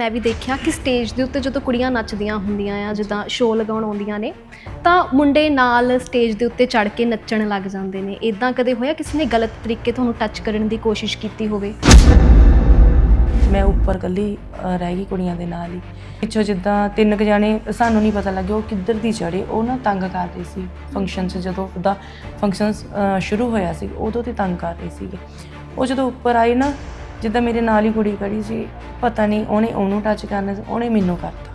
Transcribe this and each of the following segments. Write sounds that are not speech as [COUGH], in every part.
ਮੈਂ ਵੀ ਦੇਖਿਆ ਕਿ ਸਟੇਜ ਦੇ ਉੱਤੇ ਜਦੋਂ ਕੁੜੀਆਂ ਨੱਚਦੀਆਂ ਹੁੰਦੀਆਂ ਆ, ਜਿੱਦਾਂ ਸ਼ੋਅ ਲਗਾਉਣ ਆਉਂਦੀਆਂ ਨੇ, ਤਾਂ ਮੁੰਡੇ ਨਾਲ ਸਟੇਜ ਦੇ ਉੱਤੇ ਚੜ ਕੇ ਨੱਚਣ ਲੱਗ ਜਾਂਦੇ ਨੇ। ਇਦਾਂ ਕਦੇ ਹੋਇਆ ਕਿਸੇ ਨੇ ਗਲਤ ਤਰੀਕੇ ਤੁਹਾਨੂੰ ਟੱਚ ਕਰਨ ਦੀ ਕੋਸ਼ਿਸ਼ ਕੀਤੀ ਹੋਵੇ? ਮੈਂ ਉੱਪਰ ਕੱਲੀ ਰਹਿ ਗਈ ਕੁੜੀਆਂ ਦੇ ਨਾਲ ਹੀ। ਪਿੱਛੋਂ ਜਿੱਦਾਂ ਤਿੰਨ ਕੁ ਜਾਣੇ, ਸਾਨੂੰ ਨਹੀਂ ਪਤਾ ਲੱਗਿਆ ਉਹ ਕਿੱਧਰ ਦੀ ਚੜੇ ਉਹ ਨਾ ਤੰਗ ਕਰ ਰਹੇ ਸੀ ਫੰਕਸ਼ਨ 'ਚ, ਜਦੋਂ ਉਹਦਾ ਫੰਕਸ਼ਨ ਸ਼ੁਰੂ ਹੋਇਆ ਸੀ, ਉਦੋਂ ਤੇ ਤੰਗ ਕਰ ਰਹੇ ਸੀਗੇ। ਉਹ ਜਦੋਂ ਉੱਪਰ ਆਏ ਨਾ ਜਿੱਦਾਂ ਮੇਰੇ ਨਾਲ ਹੀ ਕੁੜੀ ਖੜੀ ਸੀ ਪਤਾ ਨਹੀਂ ਉਹਨੇ ਉਹਨੂੰ ਟੱਚ ਕਰਨਾ ਸੀ ਉਹਨੇ ਮੈਨੂੰ ਕਰਤਾ।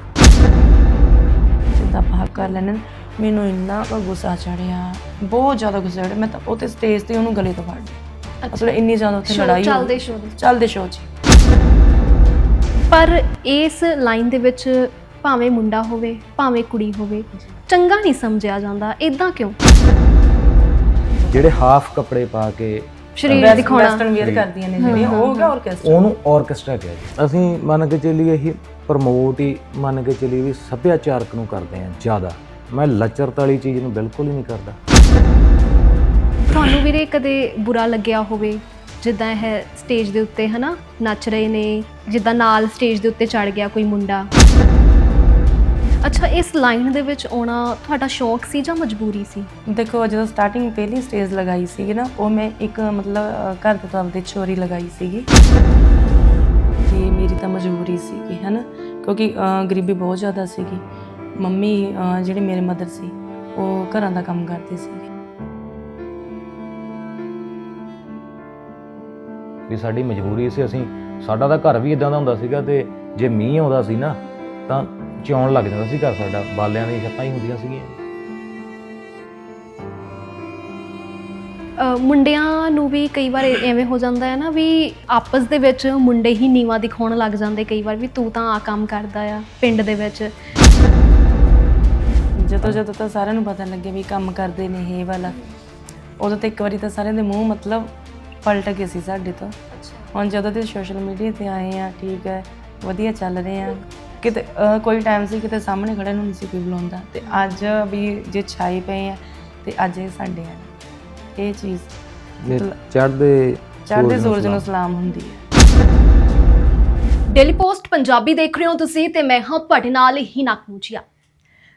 ਜਿੱਦਾਂ ਭਾਗ ਕਰ ਲੈਣ ਮੈਨੂੰ ਇੰਨਾ ਕੁ ਗੁੱਸਾ ਚੜਿਆ ਬਹੁਤ ਜ਼ਿਆਦਾ ਗੁੱਸਾ ਚੜਿਆ ਮੈਂ ਤਾਂ ਉੱਥੇ ਸਟੇਜ ਤੇ ਉਹਨੂੰ ਗਲੇ ਤੋਂ ਫੜ ਲਿਆ ਮਤਲਬ ਇੰਨੀ ਜ਼ਿਆਦਾ ਉੱਥੇ ਲੜਾਈ ਚੱਲਦੇ ਦੇ। ਚੱਲਦੇ ਸ਼ੋਅ 'ਚ ਪਰ ਇਸ ਲਾਈਨ ਦੇ ਵਿੱਚ ਭਾਵੇਂ ਮੁੰਡਾ ਹੋਵੇ ਭਾਵੇਂ ਕੁੜੀ ਹੋਵੇ ਚੰਗਾ ਨਹੀਂ ਸਮਝਿਆ ਜਾਂਦਾ। ਇਦਾਂ ਕਿਉਂ? ਜਿਹੜੇ ਹਾਫ ਕੱਪੜੇ ਪਾ ਕੇ ਸਰੀਰ ਦਿਖਾਉਣਾ। ਵੈਸਟਰਨ ਵੇਅਰ ਕਰਦੀਆਂ ਨੇ ਜਿਹੜੀਆਂ ਉਹ ਹੋ ਗਿਆ ਆਰਕੈਸਟਰਾ ਉਹਨੂੰ ਆਰਕੈਸਟਰਾ ਕਿਹਾ ਜੀ ਅਸੀਂ ਮੰਨ ਕੇ ਚੱਲੀਏ ਇਹੀ ਪ੍ਰਮੋਟ ਹੀ ਮੰਨ ਕੇ ਚੱਲੀਏ ਵੀ ਸੱਭਿਆਚਾਰਕ ਨੂੰ ਕਰਦੇ ਆ ਜ਼ਿਆਦਾ। ਮੈਂ ਲੱਚਰਤ ਵਾਲੀ ਚੀਜ਼ ਨੂੰ ਬਿਲਕੁਲ ਹੀ ਨਹੀਂ ਕਰਦਾ। ਤੁਹਾਨੂੰ ਵੀਰੇ ਕਦੇ ਬੁਰਾ ਲੱਗਿਆ ਹੋਵੇ? ਜਿੱਦਾਂ ਇਹ ਸਟੇਜ ਦੇ ਉੱਤੇ ਹਨਾ ਨੱਚ ਰਹੇ ਨੇ ਜਿੱਦਾਂ ਨਾਲ ਸਟੇਜ ਦੇ ਉੱਤੇ ਚੜ ਗਿਆ ਕੋਈ ਮੁੰਡਾ? ਅੱਛਾ ਇਸ ਲਾਈਨ ਦੇ ਵਿੱਚ ਆਉਣਾ ਤੁਹਾਡਾ ਸ਼ੌਕ ਸੀ ਜਾਂ ਮਜਬੂਰੀ ਸੀ? ਦੇਖੋ ਜਦੋਂ ਸਟਾਰਟਿੰਗ ਪਹਿਲੀ ਸਟੇਜ ਲਗਾਈ ਸੀਗੀ ਨਾ ਉਹ ਮੈਂ ਇੱਕ ਮਤਲਬ ਘਰ ਦੇ ਤੋਂ ਆਪਦੇ ਚੋਰੀ ਲਗਾਈ ਸੀਗੀ। ਤੇ ਮੇਰੀ ਤਾਂ ਮਜਬੂਰੀ ਸੀਗੀ ਹਨਾ? ਕਿਉਂਕਿ ਗਰੀਬੀ ਬਹੁਤ ਜ਼ਿਆਦਾ ਸੀਗੀ। ਮੰਮੀ ਜਿਹੜੇ ਮੇਰੇ ਮਦਰ ਸੀ ਉਹ ਘਰਾਂ ਦਾ ਕੰਮ ਕਰਦੇ ਸੀਗੇ ਵੀ ਸਾਡੀ ਮਜਬੂਰੀ ਸੀ ਅਸੀਂ ਸਾਡਾ ਤਾਂ ਘਰ ਵੀ ਇਦਾਂ ਦਾ ਹੁੰਦਾ ਸੀਗਾ ਤੇ ਜੇ ਮੀਂਹ ਆਉਂਦਾ ਸੀ ਨਾ ਤਾਂ ਚੌਣ ਲੱਗ ਜਾਂਦਾ ਸੀ ਘਰ ਸਾਡਾ ਬਾਲਿਆਂ ਦੀਆਂ ਛੱਤਾਂ ਹੀ ਹੁੰਦੀਆਂ ਸੀਗੀਆਂ। ਅ, ਮੁੰਡਿਆਂ ਨੂੰ ਵੀ ਕਈ ਵਾਰ ਐਵੇਂ ਹੋ ਜਾਂਦਾ ਹੈ ਨਾ ਵੀ ਆਪਸ ਦੇ ਵਿੱਚ ਮੁੰਡੇ ਹੀ ਨੀਵਾ ਦਿਖਾਉਣ ਲੱਗ ਜਾਂਦੇ ਕਈ ਵਾਰ ਵੀ ਤੂੰ ਤਾਂ ਆ ਕੰਮ ਕਰਦਾ ਆ ਪਿੰਡ ਦੇ ਵਿੱਚ। ਜਦੋਂ ਜਦੋਂ ਤਾਂ ਸਾਰਿਆਂ ਨੂੰ ਪਤਾ ਲੱਗੇ ਵੀ ਕੰਮ ਕਰਦੇ ਨੇ ਇਹ ਵਾਲਾ ਉਦੋਂ ਤਾਂ ਇੱਕ ਵਾਰੀ ਤਾਂ ਸਾਰਿਆਂ ਦੇ ਮੂੰਹ ਮਤਲਬ ਪਲਟ ਗਏ ਸੀ ਸਾਡੇ ਤੋਂ। ਹੁਣ ਜਦੋਂ ਤੇ ਸੋਸ਼ਲ ਮੀਡੀਆ ਤੇ ਆਏ ਆ ਠੀਕ ਹੈ ਵਧੀਆ ਚੱਲ ਰਹੇ ਆ। ਕਿਤੇ ਅਹ, ਕੋਈ ਟਾਈਮ ਸੀ ਕਿਤੇ ਸਾਹਮਣੇ ਖੜੇ ਨੂੰ ਨਹੀਂ ਸੀ ਕੋਈ ਬੁਲਾਉਂਦਾ। ਤੇ ਅੱਜ ਵੀ ਜੇ ਛਾਈ ਪਏ ਆ ਤੇ ਅੱਜ ਇਹ ਸਾਡੇ ਆ। ਇਹ ਚੀਜ਼ ਮਤਲਬ ਚੜਦੇ ਚੜ੍ਹਦੇ ਸੂਰਜ ਨੂੰ ਸਲਾਮ। ਹੁੰਦੀ ਹੈ। ਡੇਲੀ ਪੋਸਟ ਪੰਜਾਬੀ ਦੇਖ ਰਹੇ ਹੋ ਤੁਸੀਂ ਤੇ ਮੈਂ ਹਾਂ ਤੁਹਾਡੇ ਨਾਲ ਹੀ ਨਾਕਨੂਚੀਆ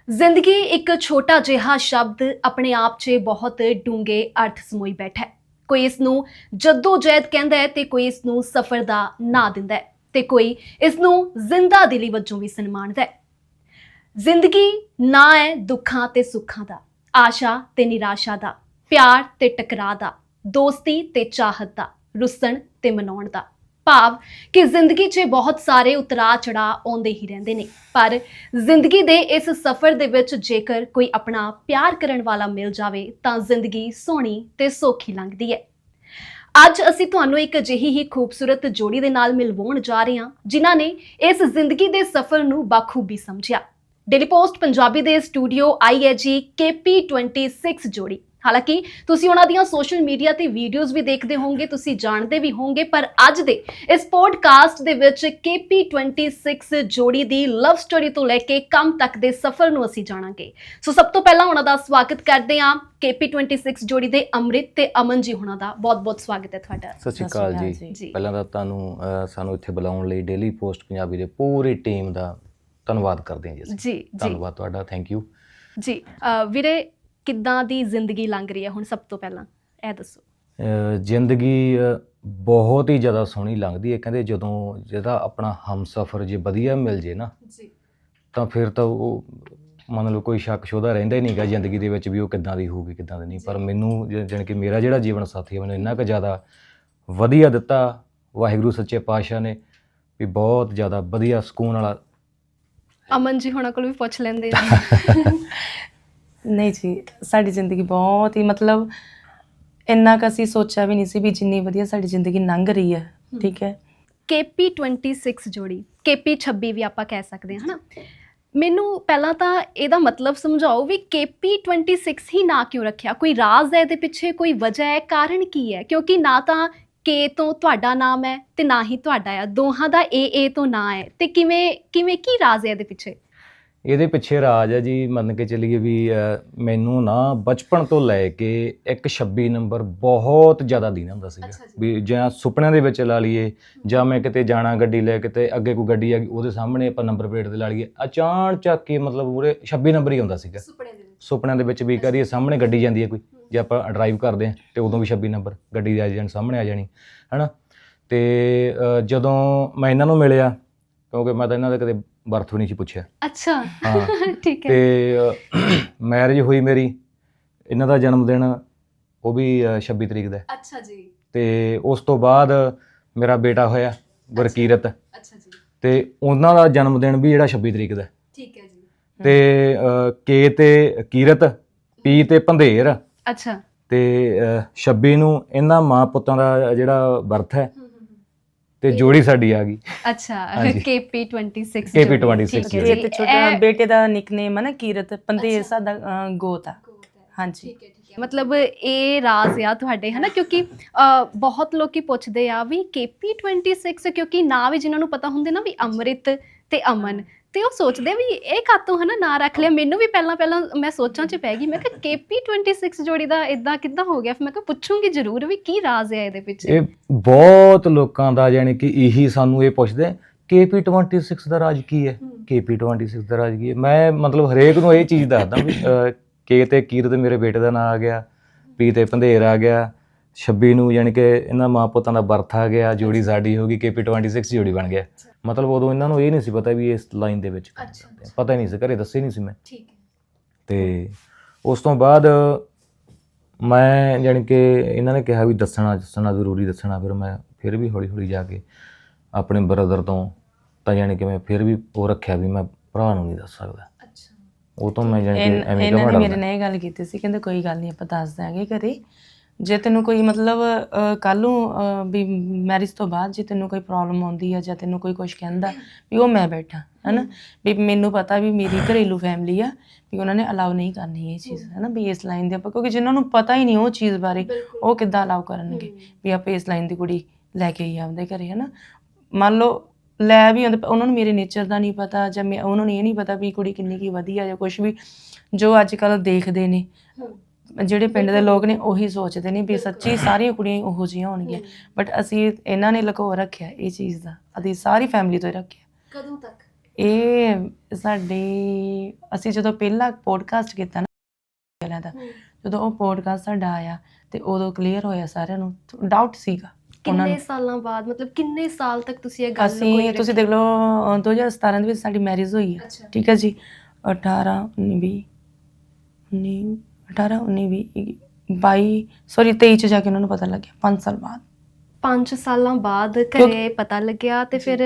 ਜ਼ਿੰਦਗੀ ਇੱਕ ਛੋਟਾ ਜਿਹਾ ਸ਼ਬਦ ਆਪਣੇ ਆਪ 'ਚ ਬਹੁਤ ਡੂੰਘੇ ਅਰਥ ਸਮੋਈ ਬੈਠਾ ਹੈ। ਕੋਈ ਇਸ ਨੂੰ ਜਹਿਦ ਕਹਿੰਦਾ ਹੈ ਤੇ ਕੋਈ ਇਸ ਨੂੰ ਸਫ਼ਰ ਦਾ ਨਾਂ ਦਿੰਦਾ ਹੈ। ਤੇ ਕੋਈ ਇਸ ਨੂੰ ਜ਼ਿੰਦਾ ਦਿਲੀ ਵਜੋਂ ਵੀ ਸਨਮਾਨਦਾ ਹੈ। ਜ਼ਿੰਦਗੀ ਨਾ ਹੈ ਦੁੱਖਾਂ ਤੇ ਸੁੱਖਾਂ ਦਾ, ਆਸ਼ਾ ਤੇ ਨਿਰਾਸ਼ਾ ਦਾ, ਪਿਆਰ ਤੇ ਟਕਰਾਅ ਦਾ, ਦੋਸਤੀ ਤੇ ਚਾਹਤ ਦਾ, ਰੁੱਸਣ ਤੇ ਮਨਾਉਣ ਦਾ। ਭਾਵ ਕਿ ਜ਼ਿੰਦਗੀ 'ਚ ਬਹੁਤ ਸਾਰੇ ਉਤਰਾਅ ਚੜਾਅ ਆਉਂਦੇ ਹੀ ਰਹਿੰਦੇ ਨੇ, ਪਰ ਜ਼ਿੰਦਗੀ ਦੇ ਇਸ ਸਫ਼ਰ ਦੇ ਵਿੱਚ ਜੇਕਰ ਕੋਈ ਆਪਣਾ ਪਿਆਰ ਕਰਨ ਵਾਲਾ ਮਿਲ ਜਾਵੇ ਤਾਂ ਜ਼ਿੰਦਗੀ ਸੋਹਣੀ ਤੇ ਸੌਖੀ ਲੰਘਦੀ ਹੈ। ਅੱਜ ਅਸੀਂ ਤੁਹਾਨੂੰ ਇੱਕ ਅਜਿਹੀ ਹੀ ਖੂਬਸੂਰਤ ਜੋੜੀ ਦੇ ਨਾਲ ਮਿਲਵਾਉਣ ਜਾ ਰਹੇ ਹਾਂ, ਜਿਨ੍ਹਾਂ ਨੇ ਇਸ ਜ਼ਿੰਦਗੀ ਦੇ ਸਫ਼ਰ ਨੂੰ ਬਾਖੂਬੀ ਸਮਝਿਆ। ਡੇਲੀ ਪੋਸਟ ਪੰਜਾਬੀ ਦੇ ਸਟੂਡੀਓ ਆਈ ਹੈ ਜੀ KP26 ਜੋੜੀ। ਹਾਲਾਂਕਿ ਤੁਸੀਂ ਉਹਨਾਂ ਦੀਆਂ ਸੋਸ਼ਲ ਮੀਡੀਆ ਤੇ ਵੀਡੀਓਜ਼ ਵੀ ਦੇਖਦੇ ਹੋਵੋਗੇ ਤੁਸੀਂ ਜਾਣਦੇ ਵੀ ਹੋਵੋਗੇ ਪਰ ਅੱਜ ਦੇ ਇਸ ਪੋਡਕਾਸਟ ਦੇ ਵਿੱਚ KP26 ਜੋੜੀ ਦੀ ਲਵ ਸਟੋਰੀ ਤੋਂ ਲੈ ਕੇ ਕੰਮ ਤੱਕ ਦੇ ਸਫ਼ਰ ਨੂੰ ਅਸੀਂ ਜਾਣਾਂਗੇ। ਸੋ ਸਭ ਤੋਂ ਪਹਿਲਾਂ ਉਹਨਾਂ ਦਾ ਸਵਾਗਤ ਕਰਦੇ ਹਾਂ KP26 ਜੋੜੀ ਦੇ ਅੰਮ੍ਰਿਤ ਤੇ ਅਮਨ ਜੀ ਉਹਨਾਂ ਦਾ। ਬਹੁਤ-ਬਹੁਤ ਸਵਾਗਤ ਹੈ ਤੁਹਾਡਾ। ਸਤਿ ਸ਼੍ਰੀ ਅਕਾਲ ਜੀ। ਪਹਿਲਾਂ ਤਾਂ ਤੁਹਾਨੂੰ ਸਾਨੂੰ ਇੱਥੇ ਬੁਲਾਉਣ ਲਈ ਡੇਲੀ ਪੋਸਟ ਪੰਜਾਬੀ ਦੇ ਪੂਰੀ ਟੀਮ ਦਾ ਧੰਨਵਾਦ ਕਰਦੇ ਹਾਂ ਜੀ ਜੀ ਧੰਨਵਾਦ ਤੁਹਾਡਾ। ਥੈਂਕ ਯੂ ਜੀ ਵੀਰੇ ਕਿੱਦਾਂ ਦੀ ਜ਼ਿੰਦਗੀ ਲੰਘ ਰਹੀ ਹੈ ਹੁਣ ਸਭ ਤੋਂ ਪਹਿਲਾਂ? ਇਹ ਦੱਸੋ। ਜ਼ਿੰਦਗੀ ਬਹੁਤ ਹੀ ਜ਼ਿਆਦਾ ਸੋਹਣੀ ਲੰਘਦੀ ਹੈ। ਕਹਿੰਦੇ ਜਦੋਂ ਜਿਹਦਾ ਆਪਣਾ ਹਮਸਫਰ ਜੇ ਵਧੀਆ ਮਿਲ ਜੇ ਨਾ ਜੀ। ਤਾਂ ਫਿਰ ਤਾਂ ਉਹ ਮੰਨ ਲਓ ਕੋਈ ਸ਼ੱਕ ਸ਼ੋਦਾ ਰਹਿੰਦਾ ਹੀ ਨਹੀਂਗਾ ਜ਼ਿੰਦਗੀ ਦੇ ਵਿੱਚ ਵੀ ਉਹ ਕਿੱਦਾਂ ਦੀ ਹੋਊਗੀ ਕਿੱਦਾਂ ਦੀ ਨਹੀਂ। ਪਰ ਮੈਨੂੰ ਜ- ਜਾਣੀ ਕਿ ਮੇਰਾ ਜਿਹੜਾ ਜੀਵਨ ਸਾਥੀ ਹੈ ਮੈਨੂੰ ਇੰਨਾ ਕੁ ਜ਼ਿਆਦਾ ਵਧੀਆ ਦਿੱਤਾ। ਵਾਹਿਗੁਰੂ ਸੱਚੇ ਪਾਤਸ਼ਾਹ ਨੇ ਵੀ ਬਹੁਤ ਜ਼ਿਆਦਾ ਵਧੀਆ ਸਕੂਨ ਵਾਲਾ ਅਮਨ ਜੀ ਹੁਣਾਂ ਕੋਲ ਵੀ ਪੁੱਛ ਲੈਂਦੇ [LAUGHS] ਨਹੀਂ ਜੀ ਸਾਡੀ ਜ਼ਿੰਦਗੀ ਬਹੁਤ ਹੀ ਮਤਲਬ ਇੰਨਾ ਕੁ ਅਸੀਂ ਸੋਚਿਆ ਵੀ ਨਹੀਂ ਸੀ ਵੀ ਜਿੰਨੀ ਵਧੀਆ ਸਾਡੀ ਜ਼ਿੰਦਗੀ ਲੰਘ ਰਹੀ ਹੈ ਠੀਕ ਹੈ। KP26 ਜੋੜੀ KP26 ਵੀ ਆਪਾਂ ਕਹਿ ਸਕਦੇ ਹਾਂ ਹਨਾ? ਮੈਨੂੰ ਪਹਿਲਾਂ ਤਾਂ ਇਹਦਾ ਮਤਲਬ ਸਮਝਾਓ ਵੀ KP26 ਹੀ ਨਾ ਕਿਉਂ ਰੱਖਿਆ? ਕੋਈ ਰਾਜ਼ ਹੈ ਇਹਦੇ ਪਿੱਛੇ? ਕੋਈ ਵਜ੍ਹਾ ਹੈ? ਕਾਰਨ ਕੀ ਹੈ? ਕਿਉਂਕਿ ਨਾ ਤਾਂ K ਤੋਂ ਤੁਹਾਡਾ ਨਾਮ ਹੈ ਤੇ ਨਾ ਹੀ ਤੁਹਾਡਾ ਹੈ ਦੋਹਾਂ ਦਾ AA ਤੋਂ ਨਾਂ ਹੈ। ਤੇ ਕਿਵੇਂ ਕਿਵੇਂ ਕੀ ਰਾਜ਼ ਹੈ ਇਹਦੇ ਪਿੱਛੇ? ਇਹਦੇ ਪਿੱਛੇ ਰਾਜ ਹੈ ਜੀ ਮੰਨ ਕੇ ਚੱਲੀਏ ਵੀ ਮੈਨੂੰ ਨਾ ਬਚਪਨ ਤੋਂ ਲੈ ਕੇ ਇੱਕ 26 ਨੰਬਰ ਬਹੁਤ ਜ਼ਿਆਦਾ ਦੀਨਾ ਹੁੰਦਾ ਸੀਗਾ। ਵੀ ਜਾਂ ਸੁਪਨਿਆਂ ਦੇ ਵਿੱਚ ਲਾ ਲਈਏ ਜਾਂ ਮੈਂ ਕਿਤੇ ਜਾਣਾ ਗੱਡੀ ਲੈ ਕੇ ਤੇ ਅੱਗੇ ਕੋਈ ਗੱਡੀ ਆ ਗਈ ਉਹਦੇ ਸਾਹਮਣੇ ਆਪਾਂ ਨੰਬਰ ਪਲੇਟ ਤੇ ਲਾ ਲਈਏ ਅਚਾਨਕ ਚੱਕ ਕੇ ਮਤਲਬ ਪੂਰੇ 26 ਨੰਬਰ ਹੀ ਆਉਂਦਾ ਸੀਗਾ। ਦੇ ਸੁਪਨਿਆਂ ਦੇ ਵਿੱਚ ਵੀ ਕਰੀਏ ਸਾਹਮਣੇ ਗੱਡੀ ਜਾਂਦੀ ਹੈ ਕੋਈ ਜੇ ਆਪਾਂ ਡਰਾਈਵ ਕਰਦੇ ਹਾਂ ਤੇ ਉਦੋਂ ਵੀ 26 ਨੰਬਰ ਗੱਡੀ ਆ ਜਾਣ ਸਾਹਮਣੇ ਆ ਜਾਣੀ ਹਨਾ? ਤੇ ਜਦੋਂ ਮੈਂ ਇਹਨਾਂ ਨੂੰ ਮਿਲਿਆ ਕਿਉਂਕਿ ਮੈਂ ਤਾਂ ਇਹਨਾਂ ਦਾ ਕਦੇ ਬਰਥ ਵੀ ਨਹੀਂ ਸੀ ਪੁੱਛਿਆ। ਅੱਛਾ। ਹਾਂ। [LAUGHS] ਠੀਕ ਹੈ। ਤੇ ਮੈਰਿਜ ਹੋਈ ਮੇਰੀ। ਇਹਨਾਂ ਦਾ ਜਨਮ ਦਿਨ ਉਹ ਵੀ ਅਹ, 26 ਤਰੀਕ ਦਾ। ਹੈ। ਅੱਛਾ ਜੀ। ਤੇ ਉਸ ਤੋਂ ਬਾਅਦ ਮੇਰਾ ਬੇਟਾ ਹੋਇਆ ਗੁਰਕੀਰਤ। ਅੱਛਾ ਜੀ। ਤੇ ਉਹਨਾਂ ਦਾ ਜਨਮ ਦਿਨ ਵੀ ਜਿਹੜਾ 26 ਤਰੀਕ ਦਾ। ਹੈ। ਠੀਕ ਹੈ ਜੀ। ਤੇ ਕੇ ਤੇ ਕੀਰਤ ਪੀ ਤੇ ਪੰਧੇਰ। ਅੱਛਾ। ਤੇ ਅਹ, 26 ਨੂੰ ਇਹਨਾਂ ਮਾਂ ਪੁੱਤਾਂ ਦਾ ਜਿਹੜਾ ਬਰਥ ਹੈ। ਤੇ ਜੋੜੀ ਸਾਡੀ ਆ ਗਈ। ਅੱਛਾ ਹਾਂਜੀ। KP 26 KP 26 ਠੀਕ ਹੈ ਜੀ। ਛੋਟਾ ਬੇਟੇ ਦਾ ਨਿਕਨੇਮ ਹੈ ਨਾ ਕੀਰਤ ਪੰਦੇਰ ਸਾਡਾ ਅਹ, ਗੋਤ ਆ। ਹਾਂਜੀ। ਠੀਕ ਹੈ ਠੀਕ ਹੈ। ਮਤਲਬ ਇਹ ਰਾਜ਼ ਆ ਤੁਹਾਡੇ ਹਨਾ? ਕਿਉਂਕਿ ਅ, ਬਹੁਤ ਲੋਕੀ ਪੁੱਛਦੇ ਆ ਵੀ KP 26 ਕਿਉਂਕਿ ਨਾਂ ਵੀ ਜਿਨ੍ਹਾਂ ਨੂੰ ਪਤਾ ਹੁੰਦੇ ਨਾ ਵੀ ਅੰਮ੍ਰਿਤ ਤੇ ਅਮਨ। ਤੇ ਉਹ ਸੋਚਦੇ ਵੀ ਇਹ ਕਾਤੋਂ ਹਨਾ ਨਾਂ ਰੱਖ ਲਿਆ। ਮੈਨੂੰ ਵੀ ਪਹਿਲਾਂ ਪਹਿਲਾਂ ਮੈਂ ਸੋਚਾਂ ਚ ਪੈ ਗਈ। ਮੈਂ ਕਿਹਾ 26 ਜੋੜੀ ਦਾ ਇਦਾਂ ਕਿੱਦਾਂ ਹੋ ਗਿਆ? ਫਿਰ ਮੈਂ ਕਿਹਾ ਪੁੱਛੂੰਗੀ ਜ਼ਰੂਰ ਵੀ ਕੀ ਰਾਜ਼ ਹੈ ਇਹਦੇ ਪਿੱਛੇ ਇਹ ਬਹੁਤ ਲੋਕਾਂ ਦਾ ਯਾਨੀ ਕਿ ਇਹੀ ਸਾਨੂੰ ਇਹ ਪੁੱਛਦੇ 26 ਦਾ ਰਾਜ ਕੀ ਹੈ? 26 ਦਾ ਰਾਜ ਕੀ ਹੈ? ਮੈਂ ਮਤਲਬ ਹਰੇਕ ਨੂੰ ਇਹ ਚੀਜ਼ ਦੱਸਦਾ ਵੀ ਕੇ ਤੇ ਕੀਰਤ ਮੇਰੇ ਬੇਟੇ ਦਾ ਨਾਂ ਆ ਗਿਆ ਪੀ ਤੇ ਪੰਧੇਰ ਆ ਗਿਆ 26 ਨੂੰ ਯਾਨੀ ਕਿ ਇਹਨਾਂ ਮਾਂ ਪੁੱਤਾਂ ਦਾ ਬਰਥ ਆ ਗਿਆ ਜੋੜੀ ਸਾਡੀ ਹੋ ਗਈ KP 26 ਜੋੜੀ ਬਣ ਗਿਆ। ਮਤਲਬ ਉਦੋਂ ਇਹਨਾਂ ਨੂੰ ਇਹ ਨਹੀਂ ਸੀ ਪਤਾ ਵੀ ਇਸ ਲਾਈਨ ਦੇ ਵਿੱਚ। ਪਤਾ ਹੀ ਨਹੀਂ ਸੀ ਘਰੇ ਦੱਸੇ ਨਹੀਂ ਸੀ ਮੈਂ। ਠੀਕ ਤੇ ਉਸ ਤੋਂ ਬਾਅਦ ਮੈਂ ਜਾਣੀ ਕਿ ਇਹਨਾਂ ਨੇ ਕਿਹਾ ਵੀ ਦੱਸਣਾ ਦੱਸਣਾ ਜ਼ਰੂਰੀ ਦੱਸਣਾ ਫਿਰ ਮੈਂ ਫਿਰ ਵੀ ਹੌਲੀ ਹੌਲੀ ਜਾ ਕੇ ਆਪਣੇ ਬ੍ਰਦਰ ਤੋਂ ਤਾਂ ਜਾਣੀ ਕਿ ਮੈਂ ਫਿਰ ਵੀ ਉਹ ਰੱਖਿਆ ਵੀ ਮੈਂ ਭਰਾ ਨੂੰ ਨਹੀਂ ਦੱਸ ਸਕਦਾ। ਅੱਛਾ। ਉਹ ਤੋਂ ਮੈਂ ਜਾਣੀ ਕਿ ਐਵੇਂ ਇਹਨਾਂ ਨੇ ਕਮੜਾ ਮੇਰੇ ਨਾਲ ਇਹ ਗੱਲ ਕੀਤੀ ਸੀ ਕਹਿੰਦੇ ਕੋਈ ਗੱਲ ਨਹੀਂ ਆਪਾਂ ਦੱਸ ਦਾਂਗੇ ਘਰੇ। ਜੇ ਤੈਨੂੰ ਕੋਈ ਮਤਲਬ ਕੱਲ ਨੂੰ ਅਹ, ਵੀ ਮੈਰਿਜ ਤੋਂ ਬਾਅਦ ਜੇ ਤੈਨੂੰ ਕੋਈ ਪ੍ਰੋਬਲਮ ਆਉਂਦੀ ਹੈ ਜਾਂ ਤੈਨੂੰ ਕੋਈ ਕੁਝ ਕਹਿੰਦਾ ਵੀ ਉਹ ਮੈਂ ਬੈਠਾ ਹੈਨਾ? ਵੀ ਮੈਨੂੰ ਪਤਾ ਵੀ ਮੇਰੀ ਘਰੇਲੂ ਫੈਮਿਲੀ ਆ ਵੀ ਉਹਨਾਂ ਨੇ ਅਲਾਉ ਨਹੀਂ ਕਰਨੀ ਇਹ ਚੀਜ਼ ਹੈਨਾ? ਵੀ ਇਸ ਲਾਈਨ ਦੇ ਆਪਾਂ ਕਿਉਂਕਿ ਜਿਨ੍ਹਾਂ ਨੂੰ ਪਤਾ ਹੀ ਨਹੀਂ ਉਹ ਚੀਜ਼ ਬਾਰੇ ਉਹ ਕਿੱਦਾਂ ਅਲਾਉ ਕਰਨਗੇ ਵੀ ਆਪਾਂ ਇਸ ਲਾਈਨ ਦੀ ਕੁੜੀ ਲੈ ਕੇ ਆਈ ਆਪਦੇ ਘਰੇ ਹੈਨਾ? ਮੰਨ ਲਓ ਲੈ ਵੀ ਆਉਂਦੇ ਉਹਨਾਂ ਨੂੰ ਮੇਰੇ ਨੇਚਰ ਦਾ ਨਹੀਂ ਪਤਾ ਜਾਂ ਮੈਂ ਉਹਨਾਂ ਨੂੰ ਇਹ ਨਹੀਂ ਪਤਾ ਵੀ ਕੁੜੀ ਕਿੰਨੀ ਕੀ ਵਧੀਆ ਜਾਂ ਕੁਝ ਵੀ ਜੋ ਅੱਜ ਕੱਲ ਦੇਖਦੇ ਨੇ। ਜਿਹੜੇ ਪਿੰਡ ਦੇ ਲੋਕ ਨੇ ਉਹੀ ਸੋਚਦੇ ਨੇ ਵੀ ਸੱਚੀ ਸਾਰੀਆਂ ਕੁੜੀਆਂ ਉਹੋ ਜਿਹੀਆਂ ਹੋਣਗੀਆਂ। ਬਟ ਅਸੀਂ ਇਹਨਾਂ ਨੇ ਲੁਕੋ ਰੱਖਿਆ ਇਹ ਚੀਜ਼ ਦਾ। ਅਸੀਂ ਸਾਰੀ ਫੈਮਿਲੀ ਤੋਂ ਹੀ ਰੱਖਿਆ। ਕਦੋਂ ਤੱਕ? ਇਹ ਸਾਡੇ ਅਸੀਂ ਜਦੋਂ ਪਹਿਲਾ ਪੋਡਕਾਸਟ ਕੀਤਾ ਨਾ ਵਾਲਿਆਂ ਦਾ ਜਦੋਂ ਉਹ ਪੋਡਕਾਸਟ ਸਾਡਾ ਆਇਆ ਤੇ ਉਦੋਂ ਕਲੀਅਰ ਹੋਇਆ ਸਾਰਿਆਂ ਨੂੰ ਡਾਊਟ ਸੀਗਾ ਕਿੰਨੇ ਸਾਲਾਂ ਬਾਅਦ? ਮਤਲਬ ਕਿੰਨੇ ਸਾਲ ਤੱਕ ਤੁਸੀਂ ਇਹ ਗੱਲ ਕੋਈ ਤੁਸੀਂ ਦੇਖ ਲਓ ਅਹ 2017 ਦੇ ਵਿੱਚ ਸਾਡੀ ਮੈਰਿਜ ਹੋਈ ਹੈ। ਠੀਕ ਹੈ ਜੀ? 18 19 20 19 18 19 20 22 ਸੌਰੀ 23 ਚ ਜਾ ਕੇ ਉਹਨਾਂ ਨੂੰ ਪਤਾ ਲੱਗਿਆ 5 ਸਾਲ ਬਾਅਦ। 5 ਸਾਲਾਂ ਬਾਅਦ ਘਰੇ ਪਤਾ ਲੱਗਿਆ ਤੇ ਫਿਰ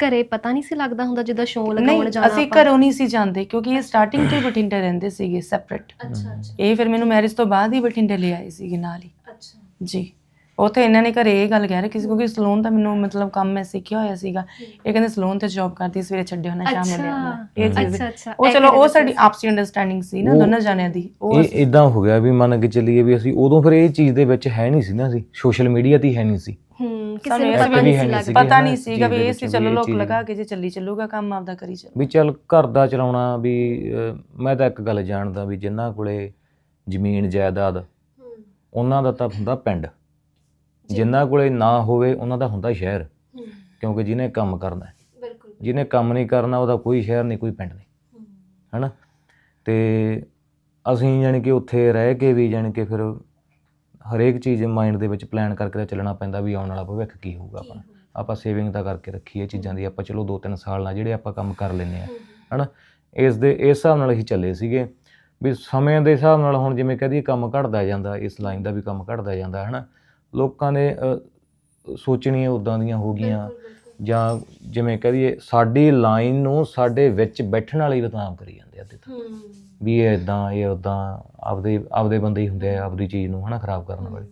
ਘਰੇ ਪਤਾ ਨਹੀਂ ਸੀ ਲੱਗਦਾ ਹੁੰਦਾ ਜਿੱਦਾਂ ਸ਼ੋਅ ਲਗਾਉਣ ਜਾਣਾ ਅਸੀਂ ਘਰੋਂ ਨਹੀਂ ਸੀ ਜਾਂਦੇ ਕਿਉਂਕਿ ਇਹ ਸਟਾਰਟਿੰਗ ਤੋਂ ਹੀ ਬਠਿੰਡੇ ਰਹਿੰਦੇ ਸੀਗੇ ਸੈਪਰੇਟ ਅੱਛਾ ਅੱਛਾ। ਇਹ ਫਿਰ ਮੈਨੂੰ ਮੈਰਿਜ ਤੋਂ ਬਾਅਦ ਹੀ ਬਠਿੰਡੇ ਲੈ ਆਏ ਸੀਗੇ ਨਾਲ ਹੀ। ਅੱਛਾ। ਜੀ। ਉੱਥੇ ਇਹਨਾਂ ਨੇ ਘਰੇ ਇਹ ਗੱਲ ਕਹਿ ਰਹੇ ਕਿਸੇ ਕਿਉਂਕਿ ਸਲੂਨ ਦਾ ਮੈਨੂੰ ਮਤਲਬ ਕੰਮ ਮੈਂ ਸਿੱਖਿਆ ਹੋਇਆ ਸੀਗਾ। ਇਹ ਕਹਿੰਦੇ ਸਲੂਨ ਤੇ ਜੌਬ ਕਰਦੀ ਸਵੇਰੇ ਛੱਡਿਆ ਹੋਣਾ ਸ਼ਾਮ ਨੂੰ। ਲਿਆਉਣਾ ਇਹ ਚੀਜ਼ ਅੱਛਾ ਅੱਛਾ। ਉਹ ਇਹ ਚਲੋ ਉਹ ਸਾਡੀ ਆਪਸੀ ਅੰਡਰਸਟੈਂਡਿੰਗ ਸੀ ਨਾ ਦੋਨਾਂ ਜਾਣਿਆਂ ਦੀ। ਉਹ ਇਹ ਇਦਾਂ ਹੋ ਗਿਆ ਵੀ ਮੰਨ ਕੇ ਚੱਲੀਏ ਵੀ ਅਸੀਂ ਉਦੋਂ ਫਿਰ ਇਹ ਚੀਜ਼ ਦੇ ਵਿੱਚ ਹੈ ਨਹੀਂ ਸੀ ਨਾ ਅਸੀਂ ਸੋਸ਼ਲ ਮੀਡੀਆ ਤੇ ਹੀ ਨਹੀਂ ਸੀ। ਹੂੰ ਕਿਸੇ ਨੂੰ ਪਤਾ ਨਹੀਂ ਸੀ ਸੀ। ਪਤਾ ਨਹੀਂ ਸੀਗਾ ਵੀ ਇਹ ਸੀ ਚਲੋ ਲੋਕ ਲਗਾ ਕੇ ਜੇ ਚੱਲੀ ਚੱਲੂਗਾ ਕੰਮ ਆਪਦਾ ਕਰੀ ਚੱਲੋ। ਵੀ ਚੱਲ ਘਰ ਦਾ ਚਲਾਉਣਾ ਵੀ ਮੈਂ ਤਾਂ ਇੱਕ ਗੱਲ ਜਾਣਦਾ ਵੀ ਜਿਨ੍ਹਾਂ ਕੋਲੇ ਜ਼ਮੀਨ ਜਾਇਦਾਦ ਉਹਨਾਂ ਦਾ ਤਾਂ ਹੁੰਦਾ ਪਿੰਡ। ਜਿਨ੍ਹਾਂ ਕੋਲੇ ਨਾ ਹੋਵੇ ਉਹਨਾਂ ਦਾ ਹੁੰਦਾ ਸ਼ਹਿਰ। ਕਿਉਂਕਿ ਜਿਹਨੇ ਕੰਮ ਕਰਨਾ ਹੈ। ਬਿਲਕੁਲ। ਜਿਹਨੇ ਕੰਮ ਨਹੀਂ ਕਰਨਾ ਉਹਦਾ ਕੋਈ ਸ਼ਹਿਰ ਨਹੀਂ ਕੋਈ ਪਿੰਡ ਨਹੀਂ। ਹੈਨਾ? ਤੇ ਅਸੀਂ ਯਾਨੀ ਕਿ ਉੱਥੇ ਰਹਿ ਕੇ ਵੀ ਯਾਨੀ ਕਿ ਫਿਰ ਹਰੇਕ ਚੀਜ਼ ਮਾਈਂਡ ਦੇ ਵਿੱਚ ਪਲਾਨ ਕਰਕੇ ਚੱਲਣਾ ਪੈਂਦਾ ਵੀ ਆਉਣ ਵਾਲਾ ਭਵਿੱਖ ਕੀ ਹੋਊਗਾ ਆਪਣਾ। ਆਪਾਂ ਸੇਵਿੰਗ ਤਾਂ ਕਰਕੇ ਰੱਖੀਏ ਚੀਜ਼ਾਂ ਦੀ। ਆਪਾਂ ਚਲੋ 2-3 ਸਾਲ ਨਾਲ ਜਿਹੜੇ ਆਪਾਂ ਕੰਮ ਕਰ ਲੈਨੇ ਆ ਹਨਾ? ਇਸ ਦੇ ਇਸ ਹਿਸਾਬ ਨਾਲ ਅਸੀਂ ਚੱਲੇ ਸੀਗੇ। ਵੀ ਸਮੇਂ ਦੇ ਹਿਸਾਬ ਨਾਲ ਹੁਣ ਜਿਵੇਂ ਕਹਦੀ ਕੰਮ ਘਟਦਾ ਜਾਂਦਾ ਇਸ ਲਾਈਨ ਦਾ ਵੀ ਕੰਮ ਘਟਦਾ ਜਾਂਦਾ ਹਨਾ? ਲੋਕਾਂ ਨੇ ਅ, ਸੋਚਣੀਆਂ ਉਦਾਂ ਦੀਆਂ ਹੋ ਗਈਆਂ। ਜਾਂ ਜਿਵੇਂ ਕਹਦੀਏ ਸਾਡੀ ਲਾਈਨ ਨੂੰ ਸਾਡੇ ਵਿੱਚ ਬੈਠਣ ਵਾਲੇ ਬਦਨਾਮ ਕਰੀ ਜਾਂਦੇ ਆ ਅੱਧੇ ਤਾਂ। ਵੀ ਇਹ ਇਦਾਂ ਇਹ ਉਦਾਂ ਆਪਦੇ ਆਪਦੇ ਬੰਦੇ ਹੀ ਹੁੰਦੇ ਆ ਆਪਦੀ ਚੀਜ਼ ਨੂੰ ਹਨਾ ਖਰਾਬ ਕਰਨ ਵਾਲੇ।